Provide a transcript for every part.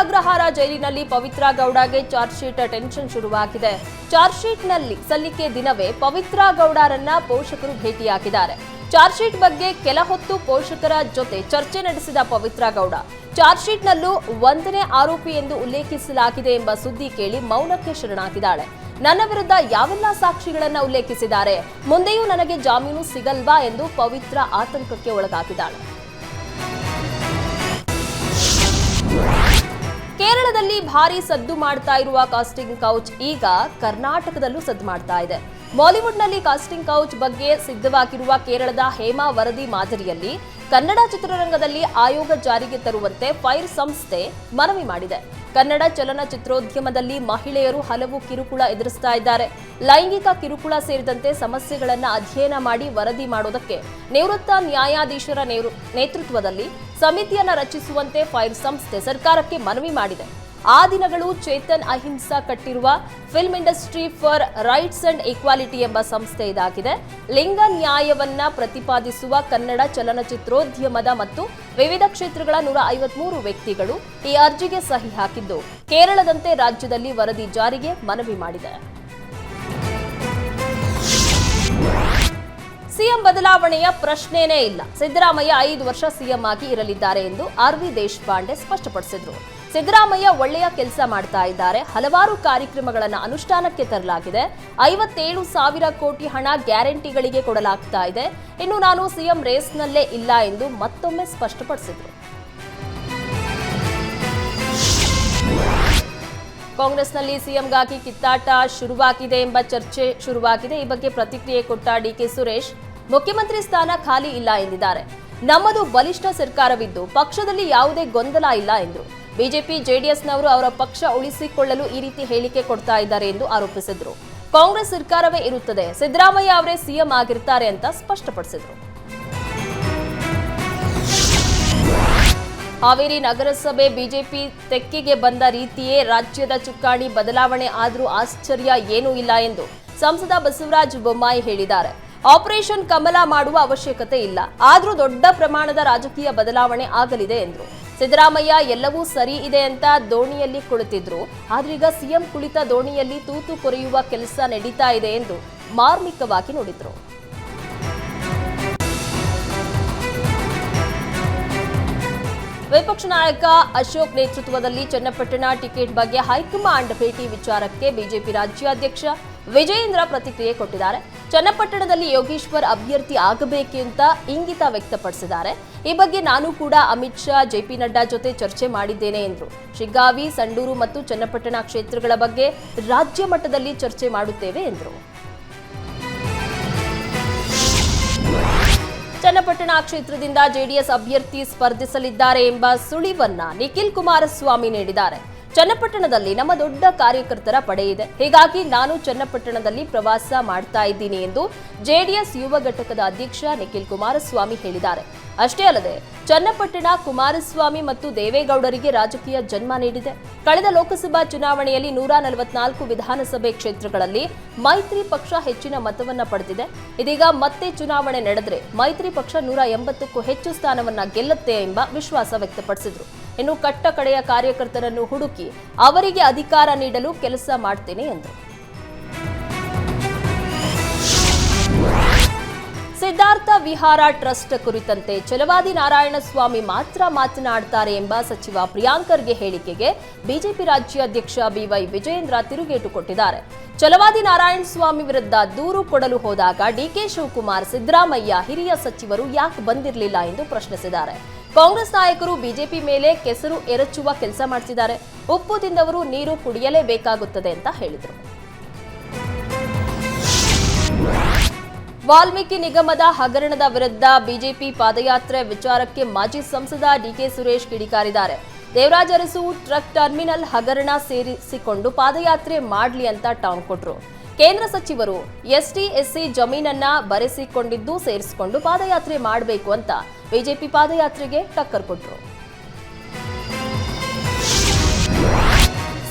ಅಗ್ರಹಾರ ಜೈಲಿನಲ್ಲಿ ಪವಿತ್ರ ಗೌಡಗೆ charge sheet tension ಶುರುವಾಗಿದೆ. ಚಾರ್ಜ್ ಶೀಟ್ನಲ್ಲಿ ಸಲ್ಲಿಕೆ ದಿನವೇ ಪವಿತ್ರ ಗೌಡರನ್ನ ಪೋಷಕರು ಭೇಟಿಯಾಗಿದ್ದಾರೆ ಚಾರ್ಜ್ ಶೀಟ್ ಬಗ್ಗೆ ಕೆಲ ಹೊತ್ತು ಪೋಷಕರ ಜೊತೆ ಚರ್ಚೆ ನಡೆಸಿದ ಪವಿತ್ರ ಗೌಡ, ಚಾರ್ಜ್ ಶೀಟ್ನಲ್ಲೂ ಒಂದನೇ ಆರೋಪಿ ಎಂದು ಉಲ್ಲೇಖಿಸಲಾಗಿದೆ ಎಂಬ ಸುದ್ದಿ ಕೇಳಿ ಮೌನಕ್ಕೆ ಶರಣಾಗಿದ್ದಾಳೆ. ನನ್ನ ವಿರುದ್ಧ ಯಾವೆಲ್ಲ ಸಾಕ್ಷಿಗಳನ್ನ ಉಲ್ಲೇಖಿಸಿದ್ದಾರೆ? ಮುಂದೆಯೂ ನನಗೆ ಜಾಮೀನು ಸಿಗಲ್ವಾ ಎಂದು ಪವಿತ್ರ ಆತಂಕಕ್ಕೆ ಒಳಗಾಗಿದ್ದಾಳೆ. ಕೇರಳದಲ್ಲಿ ಭಾರಿ ಸದ್ದು ಮಾಡ್ತಾ ಇರುವ ಕಾಸ್ಟಿಂಗ್ ಕೌಚ್ ಈಗ ಕರ್ನಾಟಕದಲ್ಲೂ ಸದ್ದು ಮಾಡ್ತಾ ಇದೆ. ಬಾಲಿವುಡ್ನಲ್ಲಿ ಕಾಸ್ಟಿಂಗ್ ಕೌಚ್ ಬಗ್ಗೆ ಸಿದ್ಧವಾಗಿರುವ ಕೇರಳದ ಹೇಮಾ ವರದಿ ಮಾದರಿಯಲ್ಲಿ ಕನ್ನಡ ಚಿತ್ರರಂಗದಲ್ಲಿ ಆಯೋಗ ಜಾರಿಗೆ ತರುವಂತೆ ಫೈರ್ ಸಂಸ್ಥೆ ಮನವಿ ಮಾಡಿದೆ. ಕನ್ನಡ ಚಲನಚಿತ್ರೋದ್ಯಮದಲ್ಲಿ ಮಹಿಳೆಯರು ಹಲವು ಕಿರುಕುಳ ಎದುರಿಸ್ತಾ ಇದ್ದಾರೆ. ಲೈಂಗಿಕ ಕಿರುಕುಳ ಸೇರಿದಂತೆ ಸಮಸ್ಯೆಗಳನ್ನು ಅಧ್ಯಯನ ಮಾಡಿ ವರದಿ ಮಾಡೋದಕ್ಕೆ ನಿವೃತ್ತ ನ್ಯಾಯಾಧೀಶರ ನೇತೃತ್ವದಲ್ಲಿ ಸಮಿತಿಯನ್ನು ರಚಿಸುವಂತೆ ಫೈರ್ ಸಂಸ್ಥೆ ಸರ್ಕಾರಕ್ಕೆ ಮನವಿ ಮಾಡಿದೆ. ಆ ದಿನಗಳು ಚೇತನ್ ಅಹಿಂಸಾ ಕಟ್ಟಿರುವ film industry for rights and equality ಎಂಬ ಸಂಸ್ಥೆ ಇದಾಗಿದೆ. ಲಿಂಗ ನ್ಯಾಯವನ್ನ ಪ್ರತಿಪಾದಿಸುವ ಕನ್ನಡ ಚಲನಚಿತ್ರೋದ್ಯಮದ ಮತ್ತು ವಿವಿಧ ಕ್ಷೇತ್ರಗಳ ನೂರ ಐವತ್ಮೂರು ವ್ಯಕ್ತಿಗಳು ಈ ಅರ್ಜಿಗೆ ಸಹಿ ಹಾಕಿದ್ದು ಕೇರಳದಂತೆ ರಾಜ್ಯದಲ್ಲಿ ವರದಿ ಜಾರಿಗೆ ಮನವಿ ಮಾಡಿದೆ. ಸಿಎಂ ಬದಲಾವಣೆಯ ಪ್ರಶ್ನೆನೇ ಇಲ್ಲ. ಸಿದ್ದರಾಮಯ್ಯ ಐದು ವರ್ಷ ಸಿಎಂ ಆಗಿ ಇರಲಿದ್ದಾರೆ ಎಂದು ಆರ್ ವಿ ದೇಶಪಾಂಡೆ ಸ್ಪಷ್ಟಪಡಿಸಿದ್ರು. ಸಿದ್ದರಾಮಯ್ಯ ಒಳ್ಳೆಯ ಕೆಲಸ ಮಾಡ್ತಾ ಇದ್ದಾರೆ. ಹಲವಾರು ಕಾರ್ಯಕ್ರಮಗಳನ್ನು ಅನುಷ್ಠಾನಕ್ಕೆ ತರಲಾಗಿದೆ. ಐವತ್ತೇಳು ಸಾವಿರ ಕೋಟಿ ಹಣ ಗ್ಯಾರಂಟಿಗಳಿಗೆ ಕೊಡಲಾಗ್ತಾ ಇದೆ. ಇನ್ನು ನಾನು ಸಿಎಂ ರೇಸ್ನಲ್ಲೇ ಇಲ್ಲ ಎಂದು ಮತ್ತೊಮ್ಮೆ ಸ್ಪಷ್ಟಪಡಿಸಿದರು. ಕಾಂಗ್ರೆಸ್ನಲ್ಲಿ ಸಿಎಂಗಾಗಿ ಕಿತ್ತಾಟ ಶುರುವಾಗಿದೆ ಎಂಬ ಚರ್ಚೆ ಶುರುವಾಗಿದೆ. ಈ ಬಗ್ಗೆ ಪ್ರತಿಕ್ರಿಯೆ ಕೊಟ್ಟ ಡಿಕೆ ಸುರೇಶ್, ಮುಖ್ಯಮಂತ್ರಿ ಸ್ಥಾನ ಖಾಲಿ ಇಲ್ಲ ಎಂದಿದ್ದಾರೆ. ನಮ್ಮದು ಬಲಿಷ್ಠ ಸರ್ಕಾರವಿದ್ದು ಪಕ್ಷದಲ್ಲಿ ಯಾವುದೇ ಗೊಂದಲ ಇಲ್ಲ ಎಂದರು. ಬಿಜೆಪಿ, ಜೆಡಿಎಸ್ನವರು ಅವರ ಪಕ್ಷ ಉಳಿಸಿಕೊಳ್ಳಲು ಈ ರೀತಿ ಹೇಳಿಕೆ ಕೊಡ್ತಾ ಇದ್ದಾರೆ ಎಂದು ಆರೋಪಿಸಿದ್ರು. ಕಾಂಗ್ರೆಸ್ ಸರ್ಕಾರವೇ ಇರುತ್ತದೆ. ಸಿದ್ದರಾಮಯ್ಯ ಅವರೇ ಸಿಎಂ ಆಗಿರ್ತಾರೆ ಅಂತ ಸ್ಪಷ್ಟಪಡಿಸಿದರು. ಹಾವೇರಿ ನಗರಸಭೆ ಬಿಜೆಪಿ ತೆಕ್ಕಿಗೆ ಬಂದ ರೀತಿಯೇ ರಾಜ್ಯದ ಚುಕ್ಕಾಣಿ ಬದಲಾವಣೆ ಆದರೂ ಆಶ್ಚರ್ಯ ಏನೂ ಇಲ್ಲ ಎಂದು ಸಂಸದ ಬಸವರಾಜ ಬೊಮ್ಮಾಯಿ ಹೇಳಿದ್ದಾರೆ. ಆಪರೇಷನ್ ಕಮಲ ಮಾಡುವ ಅವಶ್ಯಕತೆ ಇಲ್ಲ. ಆದರೂ ದೊಡ್ಡ ಪ್ರಮಾಣದ ರಾಜಕೀಯ ಬದಲಾವಣೆ ಆಗಲಿದೆ ಎಂದರು. ಸಿದ್ದರಾಮಯ್ಯ, ಎಲ್ಲವೂ ಸರಿ ಇದೆ ಅಂತ ದೋಣಿಯಲ್ಲಿ ಕುಳಿತಿದ್ರು. ಆದ್ರೀಗ ಸಿಎಂ ಕುಳಿತ ದೋಣಿಯಲ್ಲಿ ತೂತು ಕೊರೆಯುವ ಕೆಲಸ ನಡೀತಾ ಇದೆ ಎಂದು ಮಾರ್ಮಿಕವಾಗಿ ನುಡಿದ್ರು. ವಿಪಕ್ಷ ನಾಯಕ ಅಶೋಕ್ ನೇತೃತ್ವದಲ್ಲಿ ಚನ್ನಪಟ್ಟಣ ಟಿಕೆಟ್ ಬಗ್ಗೆ ಹೈಕಮಾಂಡ್ ಭೇಟಿ ವಿಚಾರಕ್ಕೆ ಬಿಜೆಪಿ ರಾಜ್ಯಾಧ್ಯಕ್ಷ ವಿಜಯೇಂದ್ರ ಪ್ರತಿಕ್ರಿಯೆ ಕೊಟ್ಟಿದ್ದಾರೆ. ಚನ್ನಪಟ್ಟಣದಲ್ಲಿ ಯೋಗೇಶ್ವರ್ ಅಭ್ಯರ್ಥಿ ಆಗಬೇಕು ಅಂತ ಇಂಗಿತ ವ್ಯಕ್ತಪಡಿಸಿದ್ದಾರೆ. ಈ ಬಗ್ಗೆ ನಾನು ಕೂಡ ಅಮಿತ್ ಶಾ ಜೆಪಿ ನಡ್ಡಾ ಜೊತೆ ಚರ್ಚೆ ಮಾಡಿದ್ದೇನೆ ಎಂದರು. ಶಿಗ್ಗಾವಿ, ಸಂಡೂರು ಮತ್ತು ಚನ್ನಪಟ್ಟಣ ಕ್ಷೇತ್ರಗಳ ಬಗ್ಗೆ ರಾಜ್ಯ ಮಟ್ಟದಲ್ಲಿ ಚರ್ಚೆ ಮಾಡುತ್ತೇವೆ ಎಂದರು. ಚನ್ನಪಟ್ಟಣ ಕ್ಷೇತ್ರದಿಂದ ಜೆಡಿಎಸ್ ಅಭ್ಯರ್ಥಿ ಸ್ಪರ್ಧಿಸಲಿದ್ದಾರೆ ಎಂಬ ಸುಳಿವನ್ನ ನಿಖಿಲ್ ಕುಮಾರಸ್ವಾಮಿ ನೀಡಿದ್ದಾರೆ. ಚನ್ನಪಟ್ಟಣದಲ್ಲಿ ನಮ್ಮ ದೊಡ್ಡ ಕಾರ್ಯಕರ್ತರ ಪಡೆ ಇದೆ. ಹೀಗಾಗಿ ನಾನು ಚನ್ನಪಟ್ಟಣದಲ್ಲಿ ಪ್ರವಾಸ ಮಾಡ್ತಾ ಇದ್ದೀನಿ ಎಂದು ಜೆಡಿಎಸ್ ಯುವ ಘಟಕದ ಅಧ್ಯಕ್ಷ ನಿಖಿಲ್ ಕುಮಾರಸ್ವಾಮಿ ಹೇಳಿದ್ದಾರೆ. ಅಷ್ಟೇ ಅಲ್ಲದೆ, ಚನ್ನಪಟ್ಟಣ ಕುಮಾರಸ್ವಾಮಿ ಮತ್ತು ದೇವೇಗೌಡರಿಗೆ ರಾಜಕೀಯ ಜನ್ಮ ನೀಡಿದೆ. ಕಳೆದ ಲೋಕಸಭಾ ಚುನಾವಣೆಯಲ್ಲಿ ನೂರ ನಲವತ್ನಾಲ್ಕು ವಿಧಾನಸಭೆ ಕ್ಷೇತ್ರಗಳಲ್ಲಿ ಮೈತ್ರಿ ಪಕ್ಷ ಹೆಚ್ಚಿನ ಮತವನ್ನ ಪಡೆದಿದೆ. ಇದೀಗ ಮತ್ತೆ ಚುನಾವಣೆ ನಡೆದರೆ ಮೈತ್ರಿ ಪಕ್ಷ ನೂರ ಎಂಬತ್ತಕ್ಕೂ ಹೆಚ್ಚು ಸ್ಥಾನವನ್ನ ಗೆಲ್ಲುತ್ತೆ ಎಂಬ ವಿಶ್ವಾಸ ವ್ಯಕ್ತಪಡಿಸಿದ್ರು. ಇನ್ನು ಕಟ್ಟಕಡೆಯ ಕಾರ್ಯಕರ್ತರನ್ನು ಹುಡುಕಿ ಅವರಿಗೆ ಅಧಿಕಾರ ನೀಡಲು ಕೆಲಸ ಮಾಡ್ತೇನೆ ಎಂದರು. ಸಿದ್ಧಾರ್ಥ ವಿಹಾರ ಟ್ರಸ್ಟ್ ಕುರಿತಂತೆ ಛಲವಾದಿ ನಾರಾಯಣಸ್ವಾಮಿ ಮಾತ್ರ ಮಾತನಾಡ್ತಾರೆ ಎಂಬ ಸಚಿವ ಪ್ರಿಯಾಂಕರ್ಗೆ ಹೇಳಿಕೆಗೆ ಬಿಜೆಪಿ ರಾಜ್ಯಾಧ್ಯಕ್ಷ ಬಿವೈ ವಿಜಯೇಂದ್ರ ತಿರುಗೇಟು ಕೊಟ್ಟಿದ್ದಾರೆ. ಛಲವಾದಿ ನಾರಾಯಣಸ್ವಾಮಿ ವಿರುದ್ಧ ದೂರು ಕೊಡಲು ಹೋದಾಗ ಡಿಕೆ ಶಿವಕುಮಾರ್ ಸಿದ್ದರಾಮಯ್ಯ ಹಿರಿಯ ಸಚಿವರು ಯಾಕೆ ಬಂದಿರಲಿಲ್ಲ ಎಂದು ಪ್ರಶ್ನಿಸಿದ್ದಾರೆ. ಕಾಂಗ್ರೆಸ್ ನಾಯಕರು ಬಿಜೆಪಿ ಮೇಲೆ ಕೆಸರು ಎರಚುವ ಕೆಲಸ ಮಾಡ್ತಿದ್ದಾರೆ. ಉಪ್ಪು ತಿಂದವರು ನೀರು ಕುಡಿಯಲೇಬೇಕಾಗುತ್ತದೆ ಅಂತ ಹೇಳಿದರು. ವಾಲ್ಮೀಕಿ ನಿಗಮದ ಹಗರಣದ ವಿರುದ್ಧ ಬಿಜೆಪಿ ಪಾದಯಾತ್ರೆ ವಿಚಾರಕ್ಕೆ ಮಾಜಿ ಸಂಸದ ಡಿಕೆ ಸುರೇಶ್ ಕಿಡಿಕಾರಿದ್ದಾರೆ. ದೇವರಾಜ ಅರಸು ಟ್ರಕ್ ಟರ್ಮಿನಲ್ ಹಗರಣ ಸೇರಿಸಿಕೊಂಡು ಪಾದಯಾತ್ರೆ ಮಾಡಲಿ ಅಂತ ಟಾಂಗ್ ಕೊಟ್ರು. ಕೇಂದ್ರ ಸಚಿವರು ಎಸ್ಟಿ ಎಸ್ಸಿ ಜಮೀನನ್ನ ಬರೆಸಿಕೊಂಡಿದ್ದು ಸೇರಿಸಿಕೊಂಡು ಪಾದಯಾತ್ರೆ ಮಾಡಬೇಕು ಅಂತ ಬಿಜೆಪಿ ಪಾದಯಾತ್ರೆಗೆ ಟಕ್ಕರ್ ಕೊಟ್ಟರು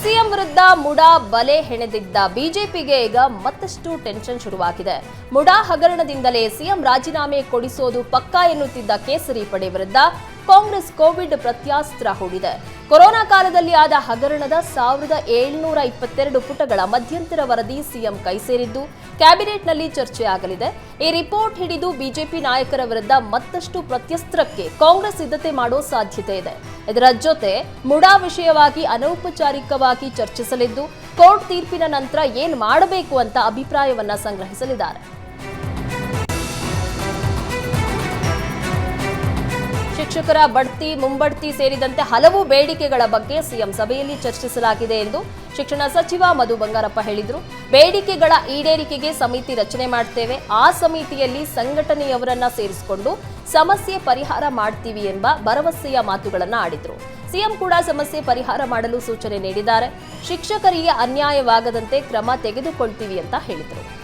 ಸಿಎಂ ವಿರುದ್ಧ ಮುಡಾ ಬಲೆ ಹೆಣೆದಿದ್ದ ಬಿಜೆಪಿಗೆ ಈಗ ಮತ್ತಷ್ಟು ಟೆನ್ಷನ್ ಶುರುವಾಗಿದೆ. ಮುಡಾ ಹಗರಣದಿಂದಲೇ ಸಿಎಂ ರಾಜೀನಾಮೆ ಕೊಡಿಸೋದು ಪಕ್ಕಾ ಎನ್ನುತ್ತಿದ್ದ ಕೇಸರಿ ಪಡೆ ವಿರುದ್ಧ ಕಾಂಗ್ರೆಸ್ ಕೋವಿಡ್ ಪ್ರತ್ಯಾಸ್ತ್ರ ಹೂಡಿದೆ. ಕೊರೋನಾ ಕಾಲದಲ್ಲಿ ಆದ ಹಗರಣದ ಸಾವಿರದ ಏಳ್ನೂರ ಇಪ್ಪತ್ತೆರಡು ಪುಟಗಳ ಮಧ್ಯಂತರ ವರದಿ ಸಿಎಂ ಕೈ ಸೇರಿದ್ದು, ಕ್ಯಾಬಿನೆಟ್ನಲ್ಲಿ ಚರ್ಚೆಯಾಗಲಿದೆ ಈ ರಿಪೋರ್ಟ್ ಹಿಡಿದು ಬಿಜೆಪಿ ನಾಯಕರ ವಿರುದ್ಧ ಮತ್ತಷ್ಟು ಪ್ರತ್ಯಸ್ತ್ರಕ್ಕೆ ಕಾಂಗ್ರೆಸ್ ಸಿದ್ಧತೆ ಮಾಡೋ ಸಾಧ್ಯತೆ ಇದೆ. ಇದರ ಜೊತೆ ಮುಡಾ ವಿಷಯವಾಗಿ ಅನೌಪಚಾರಿಕವಾಗಿ ಚರ್ಚಿಸಲಿದ್ದು, ಕೋರ್ಟ್ ತೀರ್ಪಿನ ನಂತರ ಏನ್ ಮಾಡಬೇಕು ಅಂತ ಅಭಿಪ್ರಾಯವನ್ನ ಸಂಗ್ರಹಿಸಲಿದ್ದಾರೆ. ಶಿಕ್ಷಕರ ಬಡ್ತಿ, ಮುಂಬಡ್ತಿ ಸೇರಿದಂತೆ ಹಲವು ಬೇಡಿಕೆಗಳ ಬಗ್ಗೆ ಸಿಎಂ ಸಭೆಯಲ್ಲಿ ಚರ್ಚಿಸಲಾಗಿದೆ ಎಂದು ಶಿಕ್ಷಣ ಸಚಿವ ಮಧು ಬಂಗಾರಪ್ಪ ಹೇಳಿದರು. ಬೇಡಿಕೆಗಳ ಈಡೇರಿಕೆಗೆ ಸಮಿತಿ ರಚನೆ ಮಾಡ್ತೇವೆ. ಆ ಸಮಿತಿಯಲ್ಲಿ ಸಂಘಟನೆಯವರನ್ನ ಸೇರಿಸಿಕೊಂಡು ಸಮಸ್ಯೆ ಪರಿಹಾರ ಮಾಡ್ತೀವಿ ಎಂಬ ಭರವಸೆಯ ಮಾತುಗಳನ್ನು ಆಡಿದರು. ಸಿಎಂ ಕೂಡ ಸಮಸ್ಯೆ ಪರಿಹಾರ ಮಾಡಲು ಸೂಚನೆ ನೀಡಿದ್ದಾರೆ. ಶಿಕ್ಷಕರಿಗೆ ಅನ್ಯಾಯವಾಗದಂತೆ ಕ್ರಮ ತೆಗೆದುಕೊಳ್ತೀವಿ ಅಂತ ಹೇಳಿದರು.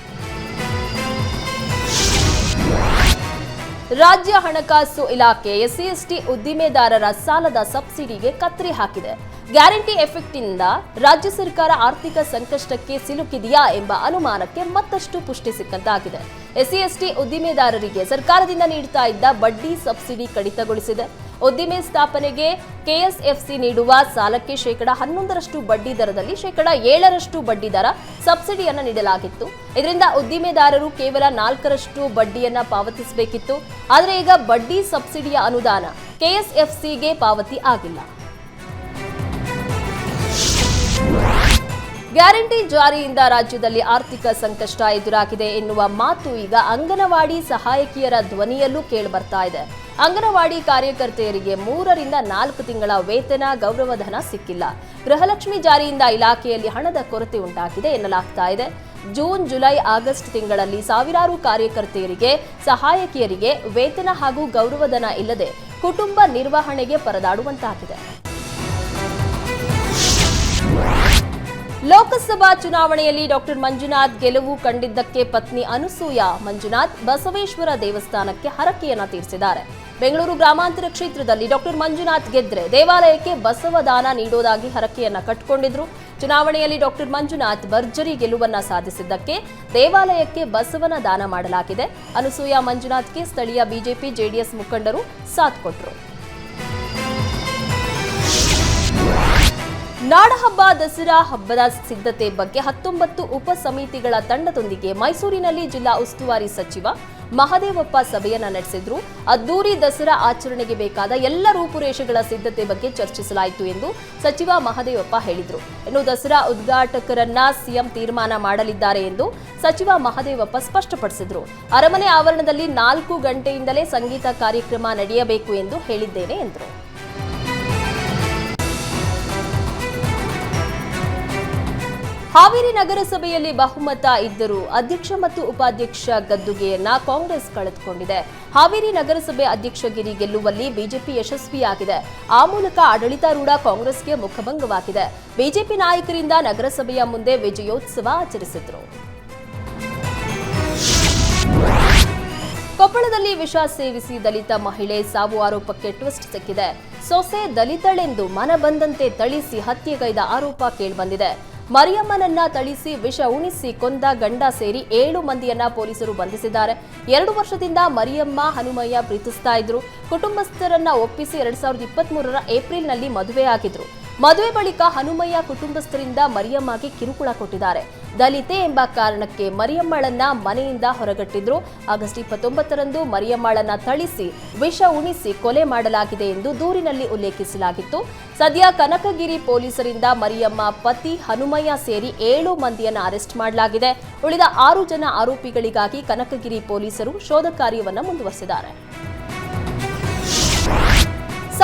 ರಾಜ್ಯ ಹಣಕಾಸು ಇಲಾಖೆ ಎಸ್ಸಿ ಎಸ್ಟಿ ಉದ್ದಿಮೆದಾರರ ಸಾಲದ ಸಬ್ಸಿಡಿಗೆ ಕತ್ತರಿ ಹಾಕಿದೆ. ಗ್ಯಾರಂಟಿ ಎಫೆಕ್ಟ್ನಿಂದ ರಾಜ್ಯ ಸರ್ಕಾರ ಆರ್ಥಿಕ ಸಂಕಷ್ಟಕ್ಕೆ ಸಿಲುಕಿದೆಯಾ ಎಂಬ ಅನುಮಾನಕ್ಕೆ ಮತ್ತಷ್ಟು ಪುಷ್ಟಿ ಸಿಕ್ಕಂತಾಗಿದೆ. ಎಸ್ಸಿ ಎಸ್ಟಿ ಉದ್ದಿಮೆದಾರರಿಗೆ ಸರ್ಕಾರದಿಂದ ನೀಡುತ್ತಾ ಇದ್ದ ಬಡ್ಡಿ ಸಬ್ಸಿಡಿ ಕಡಿತಗೊಳಿಸಿದೆ. ಉದ್ದಿಮೆ ಸ್ಥಾಪನೆಗೆ ಕೆಎಸ್ಎಫ್ಸಿ ನೀಡುವ ಸಾಲಕ್ಕೆ ಶೇಕಡ ಹನ್ನೊಂದರಷ್ಟು ಬಡ್ಡಿ ದರದಲ್ಲಿ ಶೇಕಡ ಏಳರಷ್ಟು ಬಡ್ಡಿ ದರ ಸಬ್ಸಿಡಿಯನ್ನು ನೀಡಲಾಗಿತ್ತು. ಇದರಿಂದ ಉದ್ದಿಮೆದಾರರು ಕೇವಲ ನಾಲ್ಕರಷ್ಟು ಬಡ್ಡಿಯನ್ನ ಪಾವತಿಸಬೇಕಿತ್ತು. ಆದರೆ ಈಗ ಬಡ್ಡಿ ಸಬ್ಸಿಡಿಯ ಅನುದಾನ ಕೆಎಸ್ಎಫ್ಸಿಗೆ ಪಾವತಿ ಆಗಿಲ್ಲ. ಗ್ಯಾರಂಟಿ ಜಾರಿಯಿಂದ ರಾಜ್ಯದಲ್ಲಿ ಆರ್ಥಿಕ ಸಂಕಷ್ಟ ಎದುರಾಗಿದೆ ಎನ್ನುವ ಮಾತು ಈಗ ಅಂಗನವಾಡಿ ಸಹಾಯಕಿಯರ ಧ್ವನಿಯಲ್ಲೂ ಕೇಳಿಬರ್ತಾ ಇದೆ. ಅಂಗನವಾಡಿ ಕಾರ್ಯಕರ್ತೆಯರಿಗೆ ಮೂರರಿಂದ ನಾಲ್ಕು ತಿಂಗಳ ವೇತನ ಗೌರವಧನ ಸಿಕ್ಕಿಲ್ಲ. ಗೃಹಲಕ್ಷ್ಮಿ ಜಾರಿಯಿಂದ ಇಲಾಖೆಯಲ್ಲಿ ಹಣದ ಕೊರತೆ ಉಂಟಾಗಿದೆ ಎನ್ನಲಾಗ್ತಾ ಇದೆ. ಜೂನ್, ಜುಲೈ, ಆಗಸ್ಟ್ ತಿಂಗಳಲ್ಲಿ ಸಾವಿರಾರು ಕಾರ್ಯಕರ್ತೆಯರಿಗೆ, ಸಹಾಯಕಿಯರಿಗೆ ವೇತನ ಹಾಗೂ ಗೌರವಧನ ಇಲ್ಲದೆ ಕುಟುಂಬ ನಿರ್ವಹಣೆಗೆ ಪರದಾಡುವಂತಾಗಿದೆ. ಲೋಕಸಭಾ ಚುನಾವಣೆಯಲ್ಲಿ ಡಾಕ್ಟರ್ ಮಂಜುನಾಥ್ ಗೆಲುವು ಕಂಡಿದ್ದಕ್ಕೆ ಪತ್ನಿ ಅನುಸೂಯ. ಮಂಜುನಾಥ್ ಬಸವೇಶ್ವರ ದೇವಸ್ಥಾನಕ್ಕೆ ಹರಕೆಯನ್ನ ತೀರಿಸಿದ್ದಾರೆ. ಬೆಂಗಳೂರು ಗ್ರಾಮಾಂತರ ಕ್ಷೇತ್ರದಲ್ಲಿ ಡಾಕ್ಟರ್ ಮಂಜುನಾಥ್ ಗೆದ್ರೆ ದೇವಾಲಯಕ್ಕೆ ಬಸವ ದಾನ ನೀಡೋದಾಗಿ ಹರಕೆಯನ್ನ ಕಟ್ಟಿಕೊಂಡಿದ್ರು ಚುನಾವಣೆಯಲ್ಲಿ ಡಾಕ್ಟರ್ ಮಂಜುನಾಥ್ ಭರ್ಜರಿ ಗೆಲುವನ್ನ ಸಾಧಿಸಿದ್ದಕ್ಕೆ ದೇವಾಲಯಕ್ಕೆ ಬಸವನ ದಾನ ಮಾಡಲಾಗಿದೆ. ಅನುಸೂಯ ಮಂಜುನಾಥ್ಗೆ ಸ್ಥಳೀಯ ಬಿಜೆಪಿ, ಜೆಡಿಎಸ್ ಮುಖಂಡರು ಸಾಥ್ ಕೊಟ್ಟರು ನಾಡಹಬ್ಬ ದಸರಾ ಹಬ್ಬದ ಸಿದ್ಧತೆ ಬಗ್ಗೆ ಹತ್ತೊಂಬತ್ತು ಉಪ ಸಮಿತಿಗಳ ತಂಡದೊಂದಿಗೆ ಮೈಸೂರಿನಲ್ಲಿ ಜಿಲ್ಲಾ ಉಸ್ತುವಾರಿ ಸಚಿವ ಮಹದೇವಪ್ಪ ಸಭೆಯನ್ನ ನಡೆಸಿದ್ರು. ಅದ್ದೂರಿ ದಸರಾ ಆಚರಣೆಗೆ ಬೇಕಾದ ಎಲ್ಲ ರೂಪುರೇಷೆಗಳ ಸಿದ್ಧತೆ ಬಗ್ಗೆ ಚರ್ಚಿಸಲಾಯಿತು ಎಂದು ಸಚಿವ ಮಹದೇವಪ್ಪ ಹೇಳಿದರು. ಇನ್ನು ದಸರಾ ಉದ್ಘಾಟಕರನ್ನ ಸಿಎಂ ತೀರ್ಮಾನ ಮಾಡಲಿದ್ದಾರೆ ಎಂದು ಸಚಿವ ಮಹದೇವಪ್ಪ ಸ್ಪಷ್ಟಪಡಿಸಿದ್ರು. ಅರಮನೆ ಆವರಣದಲ್ಲಿ ನಾಲ್ಕು ಗಂಟೆಯಿಂದಲೇ ಸಂಗೀತ ಕಾರ್ಯಕ್ರಮ ನಡೆಯಬೇಕು ಎಂದು ಹೇಳಿದ್ದೇನೆ ಎಂದರು. ಹಾವೇರಿ ನಗರಸಭೆಯಲ್ಲಿ ಬಹುಮತ ಇದ್ದರೂ ಅಧ್ಯಕ್ಷ ಮತ್ತು ಉಪಾಧ್ಯಕ್ಷ ಗದ್ದುಗೆಯನ್ನ ಕಾಂಗ್ರೆಸ್ ಕಳೆದುಕೊಂಡಿದೆ. ಹಾವೇರಿ ನಗರಸಭೆ ಅಧ್ಯಕ್ಷಗಿರಿ ಗೆಲ್ಲುವಲ್ಲಿ ಬಿಜೆಪಿ ಯಶಸ್ವಿಯಾಗಿದೆ. ಆ ಮೂಲಕ ಆಡಳಿತಾರೂಢ ಕಾಂಗ್ರೆಸ್ಗೆ ಮುಖಭಂಗವಾಗಿದೆ. ಬಿಜೆಪಿ ನಾಯಕರಿಂದ ನಗರಸಭೆಯ ಮುಂದೆ ವಿಜಯೋತ್ಸವ ಆಚರಿಸಿದ್ರು. ಕೊಪ್ಪಳದಲ್ಲಿ ವಿಷ ಸೇವಿಸಿ ದಲಿತ ಮಹಿಳೆ ಸಾವು ಆರೋಪಕ್ಕೆ ಟ್ವಿಸ್ಟ್ ಸಿಕ್ಕಿದೆ. ಸೊಸೆ ದಲಿತಳೆಂದು ಮನ ಬಂದಂತೆ ಥಳಿಸಿ ಹತ್ಯೆಗೈದ ಆರೋಪ ಕೇಳಿಬಂದಿದೆ. ಮರಿಯಮ್ಮನನ್ನ ಥಳಿಸಿ ವಿಷ ಉಣಿಸಿ ಕೊಂದ ಗಂಡ ಸೇರಿ ಏಳು ಮಂದಿಯನ್ನ ಪೊಲೀಸರು ಬಂಧಿಸಿದ್ದಾರೆ. ಎರಡು ವರ್ಷದಿಂದ ಮರಿಯಮ್ಮ, ಹನುಮಯ್ಯ ಪ್ರೀತಿಸ್ತಾ ಇದ್ರು. ಕುಟುಂಬಸ್ಥರನ್ನ ಒಪ್ಪಿಸಿ ಎರಡ್ ಸಾವಿರದ ಇಪ್ಪತ್ತ್ ಮೂರರ ಏಪ್ರಿಲ್ನಲ್ಲಿ ಮದುವೆಯಾಗಿದ್ರು. ಮದುವೆ ಬಳಿಕ ಹನುಮಯ್ಯ ಕುಟುಂಬಸ್ಥರಿಂದ ಮರಿಯಮ್ಮಗೆ ಕಿರುಕುಳ ಕೊಟ್ಟಿದ್ದಾರೆ. ದಲಿತೆ ಎಂಬ ಕಾರಣಕ್ಕೆ ಮರಿಯಮ್ಮಳನ್ನ ಮನೆಯಿಂದ ಹೊರಗಟ್ಟಿದ್ರು. ಆಗಸ್ಟ್ ಇಪ್ಪತ್ತೊಂಬತ್ತರಂದು ಮರಿಯಮ್ಮಳನ್ನ ಥಳಿಸಿ, ವಿಷ ಉಣಿಸಿ ಕೊಲೆ ಮಾಡಲಾಗಿದೆ ಎಂದು ದೂರಿನಲ್ಲಿ ಉಲ್ಲೇಖಿಸಲಾಗಿತ್ತು. ಸದ್ಯ ಕನಕಗಿರಿ ಪೊಲೀಸರಿಂದ ಮರಿಯಮ್ಮ ಪತಿ ಹನುಮಯ್ಯ ಸೇರಿ ಏಳು ಮಂದಿಯನ್ನು ಅರೆಸ್ಟ್ ಮಾಡಲಾಗಿದೆ. ಉಳಿದ ಆರು ಜನ ಆರೋಪಿಗಳಿಗಾಗಿ ಕನಕಗಿರಿ ಪೊಲೀಸರು ಶೋಧ ಕಾರ್ಯವನ್ನು ಮುಂದುವರೆಸಿದ್ದಾರೆ.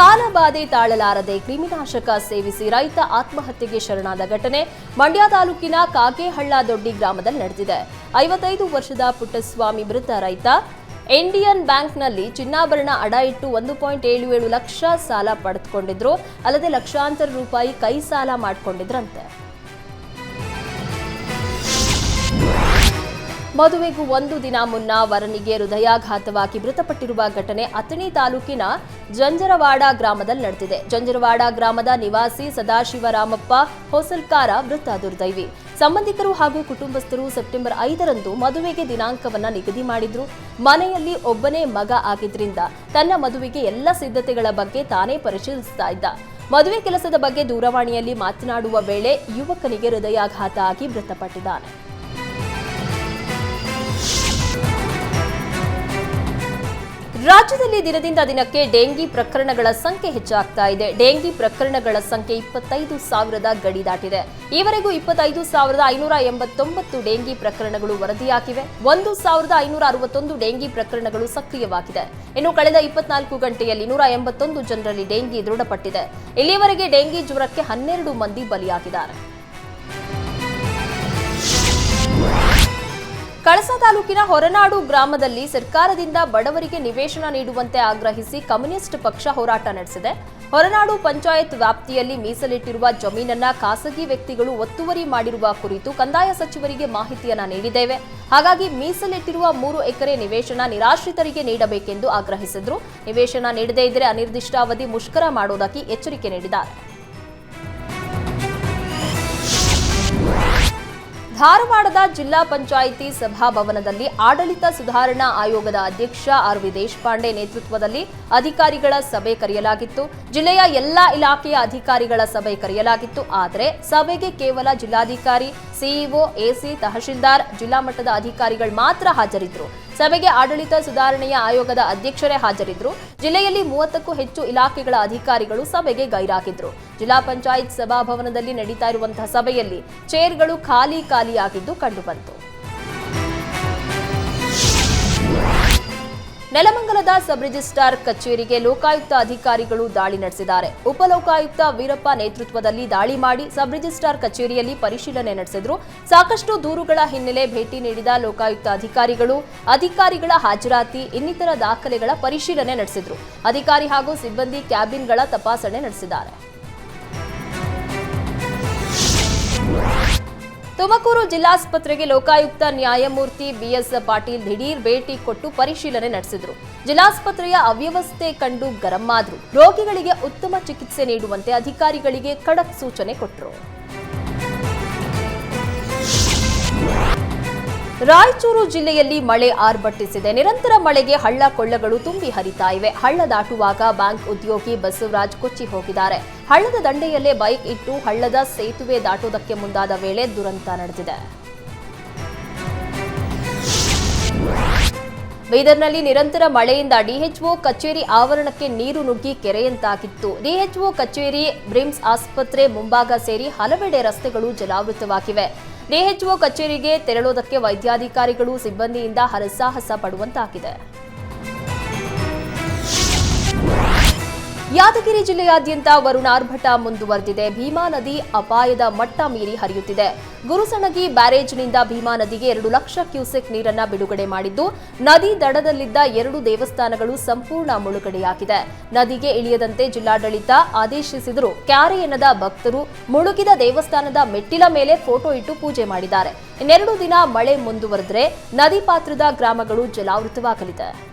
ಸಾಲ ಬಾಧೆ ತಾಳಲಾರದೆ ಕ್ರಿಮಿನಾಶಕ ಸೇವಿಸಿ ರೈತ ಆತ್ಮಹತ್ಯೆಗೆ ಶರಣಾದ ಘಟನೆ ಮಂಡ್ಯ ತಾಲೂಕಿನ ಕಾಗೇಹಳ್ಳ ದೊಡ್ಡಿ ಗ್ರಾಮದಲ್ಲಿ ನಡೆದಿದೆ. ಐವತ್ತೈದು ವರ್ಷದ ಪುಟ್ಟಸ್ವಾಮಿ ಮೃತ ರೈತ ಇಂಡಿಯನ್ ಬ್ಯಾಂಕ್ನಲ್ಲಿ ಚಿನ್ನಾಭರಣ ಅಡ ಇಟ್ಟು ಒಂದು ಪಾಯಿಂಟ್ ಏಳು ಏಳು ಲಕ್ಷ ಸಾಲ ಪಡೆದುಕೊಂಡಿದ್ರು. ಅಲ್ಲದೆ ಲಕ್ಷಾಂತರ ರೂಪಾಯಿ ಕೈ ಸಾಲ ಮಾಡಿಕೊಂಡಿದ್ರಂತೆ. ಮದುವೆಗೂ ಒಂದು ದಿನ ಮುನ್ನ ವರನಿಗೆ ಹೃದಯಾಘಾತವಾಗಿ ಮೃತಪಟ್ಟಿರುವ ಘಟನೆ ಅಥಣಿ ತಾಲೂಕಿನ ಜಂಜರವಾಡ ಗ್ರಾಮದಲ್ಲಿ ನಡೆದಿದೆ. ಜಂಜರವಾಡ ಗ್ರಾಮದ ನಿವಾಸಿ ಸದಾಶಿವರಾಮಪ್ಪ ಹೊಸಲ್ಕಾರ ಮೃತ ದುರ್ದೈವಿ. ಸಂಬಂಧಿಕರು ಹಾಗೂ ಕುಟುಂಬಸ್ಥರು ಸೆಪ್ಟೆಂಬರ್ ಐದರಂದು ಮದುವೆಗೆ ದಿನಾಂಕವನ್ನ ನಿಗದಿ ಮಾಡಿದ್ರು. ಮನೆಯಲ್ಲಿ ಒಬ್ಬನೇ ಮಗ ಆಗಿದ್ರಿಂದ ತನ್ನ ಮದುವೆಗೆ ಎಲ್ಲ ಸಿದ್ಧತೆಗಳ ಬಗ್ಗೆ ತಾನೇ ಪರಿಶೀಲಿಸ್ತಾ ಇದ್ದ. ಮದುವೆ ಕೆಲಸದ ಬಗ್ಗೆ ದೂರವಾಣಿಯಲ್ಲಿ ಮಾತನಾಡುವ ವೇಳೆ ಯುವಕನಿಗೆ ಹೃದಯಾಘಾತ ಆಗಿ ಮೃತಪಟ್ಟಿದ್ದಾನೆ. ರಾಜ್ಯದಲ್ಲಿ ದಿನದಿಂದ ದಿನಕ್ಕೆ ಡೆಂಗಿ ಪ್ರಕರಣಗಳ ಸಂಖ್ಯೆ ಹೆಚ್ಚಾಗ್ತಾ ಇದೆ. ಡೆಂಗಿ ಪ್ರಕರಣಗಳ ಸಂಖ್ಯೆ ಇಪ್ಪತ್ತೈದು ಸಾವಿರದ ಗಡಿ ದಾಟಿದೆ. ಈವರೆಗೂ ಇಪ್ಪತ್ತೈದು ಸಾವಿರದ ಐನೂರ ಎಂಬತ್ತೊಂಬತ್ತು ಡೆಂಗಿ ಪ್ರಕರಣಗಳು ವರದಿಯಾಗಿವೆ. ಒಂದು ಸಾವಿರದ ಐನೂರ ಅರವತ್ತೊಂದು ಡೆಂಗಿ ಪ್ರಕರಣಗಳು ಸಕ್ರಿಯವಾಗಿದೆ. ಇನ್ನು ಕಳೆದ ಇಪ್ಪತ್ನಾಲ್ಕು ಗಂಟೆಯಲ್ಲಿ ನೂರ ಎಂಬತ್ತೊಂದು ಜನರಲ್ಲಿ ಡೆಂಗಿ ದೃಢಪಟ್ಟಿದೆ. ಇಲ್ಲಿಯವರೆಗೆ ಡೆಂಗಿ ಜ್ವರಕ್ಕೆ ಹನ್ನೆರಡು ಮಂದಿ ಬಲಿಯಾಗಿದ್ದಾರೆ. ಕಳಸಾ ತಾಲೂಕಿನ ಹೊರನಾಡು ಗ್ರಾಮದಲ್ಲಿ ಸರ್ಕಾರದಿಂದ ಬಡವರಿಗೆ ನಿವೇಶನ ನೀಡುವಂತೆ ಆಗ್ರಹಿಸಿ ಕಮ್ಯುನಿಸ್ಟ್ ಪಕ್ಷ ಹೋರಾಟ ನಡೆಸಿದೆ. ಹೊರನಾಡು ಪಂಚಾಯತ್ ವ್ಯಾಪ್ತಿಯಲ್ಲಿ ಮೀಸಲಿಟ್ಟಿರುವ ಜಮೀನನ್ನ ಖಾಸಗಿ ವ್ಯಕ್ತಿಗಳು ಒತ್ತುವರಿ ಮಾಡಿರುವ ಕುರಿತು ಕಂದಾಯ ಸಚಿವರಿಗೆ ಮಾಹಿತಿಯನ್ನ ನೀಡಿದ್ದೇವೆ. ಹಾಗಾಗಿ ಮೀಸಲಿಟ್ಟಿರುವ ಮೂರು ಎಕರೆ ನಿವೇಶನ ನಿರಾಶ್ರಿತರಿಗೆ ನೀಡಬೇಕೆಂದು ಆಗ್ರಹಿಸಿದ್ರು. ನಿವೇಶನ ನೀಡದೇ ಇದ್ದರೆ ಅನಿರ್ದಿಷ್ಟಾವಧಿ ಮುಷ್ಕರ ಮಾಡೋದಾಗಿ ಎಚ್ಚರಿಕೆ ನೀಡಿದ್ದಾರೆ. ಧಾರವಾಡದ ಜಿಲ್ಲಾ ಪಂಚಾಯಿತಿ ಸಭಾಭವನದಲ್ಲಿ ಆಡಳಿತ ಸುಧಾರಣಾ ಆಯೋಗದ ಅಧ್ಯಕ್ಷ ಆರ್ ವಿ ದೇಶಪಾಂಡೆ ನೇತೃತ್ವದಲ್ಲಿ ಅಧಿಕಾರಿಗಳ ಸಭೆ ಕರೆಯಲಾಗಿತ್ತು. ಜಿಲ್ಲೆಯ ಎಲ್ಲಾ ಇಲಾಖೆಯ ಅಧಿಕಾರಿಗಳ ಸಭೆ ಕರೆಯಲಾಗಿತ್ತು. ಆದರೆ ಸಭೆಗೆ ಕೇವಲ ಜಿಲ್ಲಾಧಿಕಾರಿ ಸಿಇಒ ಎಸಿ ತಹಶೀಲ್ದಾರ್, ಜಿಲ್ಲಾ ಮಟ್ಟದ ಅಧಿಕಾರಿಗಳು ಮಾತ್ರ ಹಾಜರಿದ್ದರು. ಸಭೆಗೆ ಆಡಳಿತ ಸುಧಾರಣೆಯ ಆಯೋಗದ ಅಧ್ಯಕ್ಷರೇ ಹಾಜರಿದ್ದರು. ಜಿಲ್ಲೆಯಲ್ಲಿ ಮೂವತ್ತಕ್ಕೂ ಹೆಚ್ಚು ಇಲಾಖೆಗಳ ಅಧಿಕಾರಿಗಳು ಸಭೆಗೆ ಗೈರಾಗಿದ್ರು ಜಿಲ್ಲಾ ಪಂಚಾಯತ್ ಸಭಾಭವನದಲ್ಲಿ ನಡೀತಾ ಇರುವಂತಹ ಸಭೆಯಲ್ಲಿ ಚೇರ್ಗಳು ಖಾಲಿ ಖಾಲಿಯಾಗಿದ್ದು ಕಂಡುಬಂತು. ನೆಲಮಂಗಲದ ಸಬ್ ರಿಜಿಸ್ಟ್ರಾರ್ ಕಚೇರಿಗೆ ಲೋಕಾಯುಕ್ತ ಅಧಿಕಾರಿಗಳು ದಾಳಿ ನಡೆಸಿದ್ದಾರೆ. ಉಪಲೋಕಾಯುಕ್ತ ವೀರಪ್ಪ ನೇತೃತ್ವದಲ್ಲಿ ದಾಳಿ ಮಾಡಿ ಸಬ್ ರಿಜಿಸ್ಟ್ರಾರ್ ಕಚೇರಿಯಲ್ಲಿ ಪರಿಶೀಲನೆ ನಡೆಸಿದ್ರು. ಸಾಕಷ್ಟು ದೂರುಗಳ ಹಿನ್ನೆಲೆ ಭೇಟಿ ನೀಡಿದ ಲೋಕಾಯುಕ್ತ ಅಧಿಕಾರಿಗಳು, ಅಧಿಕಾರಿಗಳ ಹಾಜರಾತಿ, ಇನ್ನಿತರ ದಾಖಲೆಗಳ ಪರಿಶೀಲನೆ ನಡೆಸಿದ್ರು. ಅಧಿಕಾರಿ ಹಾಗೂ ಸಿಬ್ಬಂದಿ ಕ್ಯಾಬಿನ್ಗಳ ತಪಾಸಣೆ ನಡೆಸಿದ್ದಾರೆ. ತುಮಕೂರು ಜಿಲ್ಲಾಸ್ಪತ್ರೆಗೆ ಲೋಕಾಯುಕ್ತ ನ್ಯಾಯಮೂರ್ತಿ ಬಿಎಸ್ ಪಾಟೀಲ್ ದಿಢೀರ್ ಭೇಟಿ ಕೊಟ್ಟು ಪರಿಶೀಲನೆ ನಡೆಸಿದರು. ಜಿಲ್ಲಾಸ್ಪತ್ರೆಯ ಅವ್ಯವಸ್ಥೆ ಕಂಡು ಗರಂ ಆದ್ರು. ರೋಗಿಗಳಿಗೆ ಉತ್ತಮ ಚಿಕಿತ್ಸೆ ನೀಡುವಂತೆ ಅಧಿಕಾರಿಗಳಿಗೆ ಖಡಕ್ ಸೂಚನೆ ಕೊಟ್ಟರು ರಾಯಚೂರು ಜಿಲ್ಲೆಯಲ್ಲಿ ಮಳೆ ಆರ್ಭಟಿಸಿದೆ. ನಿರಂತರ ಮಳೆಗೆ ಹಳ್ಳ ಕೊಳ್ಳಗಳು ತುಂಬಿ ಹರಿತಾ ಇವೆ. ಹಳ್ಳ ದಾಟುವಾಗ ಬ್ಯಾಂಕ್ ಉದ್ಯೋಗಿ ಬಸವರಾಜ್ ಕೊಚ್ಚಿ ಹೋಗಿದ್ದಾರೆ. ಹಳ್ಳದ ದಂಡೆಯಲ್ಲೇ ಬೈಕ್ ಇಟ್ಟು ಹಳ್ಳದ ಸೇತುವೆ ದಾಟುವುದಕ್ಕೆ ಮುಂದಾದ ವೇಳೆ ದುರಂತ ನಡೆದಿದೆ. ಬೀದರ್ನಲ್ಲಿ ನಿರಂತರ ಮಳೆಯಿಂದ ಡಿಎಚ್ಒ ಕಚೇರಿ ಆವರಣಕ್ಕೆ ನೀರು ನುಗ್ಗಿ ಕೆರೆಯಂತಾಗಿತ್ತು. ಡಿಎಚ್ಒ ಕಚೇರಿ ಬ್ರಿಮ್ಸ್ ಆಸ್ಪತ್ರೆ ಮುಂಭಾಗ ಸೇರಿ ಹಲವೆಡೆ ರಸ್ತೆಗಳು ಜಲಾವೃತವಾಗಿವೆ. ಡಿಎಚ್ಒ ಕಚೇರಿಗೆ ತೆರಳುವುದಕ್ಕೆ ವೈದ್ಯಾಧಿಕಾರಿಗಳು ಸಿಬ್ಬಂದಿಯಿಂದ ಹರಸಾಹಸ ಪಡುವಂತಾಗಿದೆ. ಯಾದಗಿರಿ ಜಿಲ್ಲೆಯಾದ್ಯಂತ ವರುಣಾರ್ಭಟ ಮುಂದುವರೆದಿದೆ. ಭೀಮಾ ನದಿ ಅಪಾಯದ ಮಟ್ಟ ಮೀರಿ ಹರಿಯುತ್ತಿದೆ. ಗುರುಸಣಗಿ ಬ್ಯಾರೇಜ್ನಿಂದ ಭೀಮಾ ನದಿಗೆ ಎರಡು ಲಕ್ಷ ಕ್ಯೂಸೆಕ್ ನೀರನ್ನ ಬಿಡುಗಡೆ ಮಾಡಿದ್ದು, ನದಿ ದಡದಲ್ಲಿದ್ದ ಎರಡು ದೇವಸ್ಥಾನಗಳು ಸಂಪೂರ್ಣ ಮುಳುಗಡೆಯಾಗಿದೆ. ನದಿಗೆ ಇಳಿಯದಂತೆ ಜಿಲ್ಲಾಡಳಿತ ಆದೇಶಿಸಿದರೂ, ಕ್ಯಾರೆ ಭಕ್ತರು ಮುಳುಗಿದ ದೇವಸ್ಥಾನದ ಮೆಟ್ಟಿಲ ಮೇಲೆ ಫೋಟೋ ಇಟ್ಟು ಪೂಜೆ ಮಾಡಿದ್ದಾರೆ. ಇನ್ನೆರಡು ದಿನ ಮಳೆ ಮುಂದುವರೆದರೆ ನದಿ ಪಾತ್ರದ ಗ್ರಾಮಗಳು ಜಲಾವೃತವಾಗಲಿದೆ.